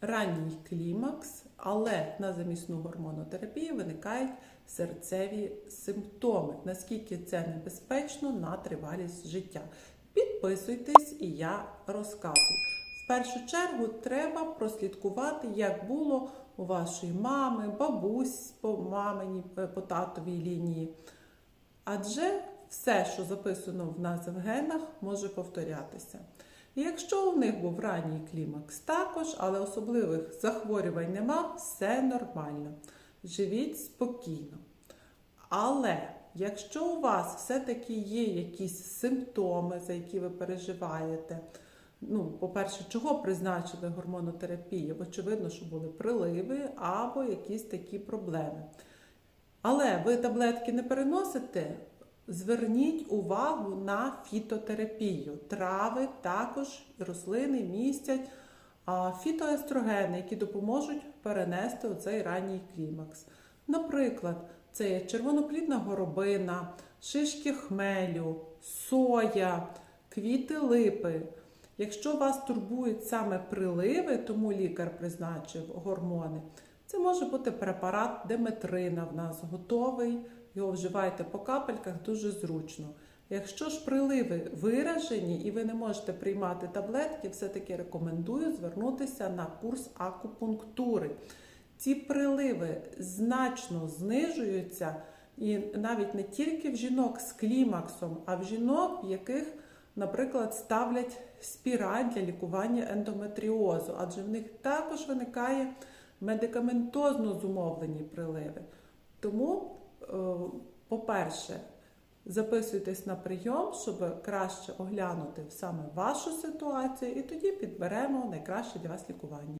ранній клімакс, але на замісну гормонотерапію виникають серцеві симптоми. Наскільки це небезпечно на тривалість життя? Підписуйтесь і я розказую. В першу чергу треба прослідкувати, як було у вашої мами, бабусь по маминій, по татовій лінії. Адже все, що записано в нас в генах, може повторятися. І якщо у них був ранній клімакс також, але особливих захворювань нема, все нормально. Живіть спокійно. Але якщо у вас все-таки є якісь симптоми, за які ви переживаєте, ну, по-перше, чого призначили гормонотерапію? Очевидно, що були приливи або якісь такі проблеми. Але ви таблетки не переносите, зверніть увагу на фітотерапію. Трави також рослини містять фітоестрогени, які допоможуть перенести оцей ранній клімакс. Наприклад, це є червоноплідна горобина, шишки хмелю, соя, квіти липи. Якщо вас турбують саме приливи, тому лікар призначив гормони, це може бути препарат Деметрина в нас готовий. Його вживайте по капельках дуже зручно. Якщо ж приливи виражені і ви не можете приймати таблетки, все-таки рекомендую звернутися на курс акупунктури. Ці приливи значно знижуються, і навіть не тільки в жінок з клімаксом, а в жінок, в яких, наприклад, ставлять спіраль для лікування ендометріозу, адже в них також виникає медикаментозно зумовлені приливи. Тому, по-перше, записуйтесь на прийом, щоб краще оглянути саме вашу ситуацію, і тоді підберемо найкраще для вас лікування.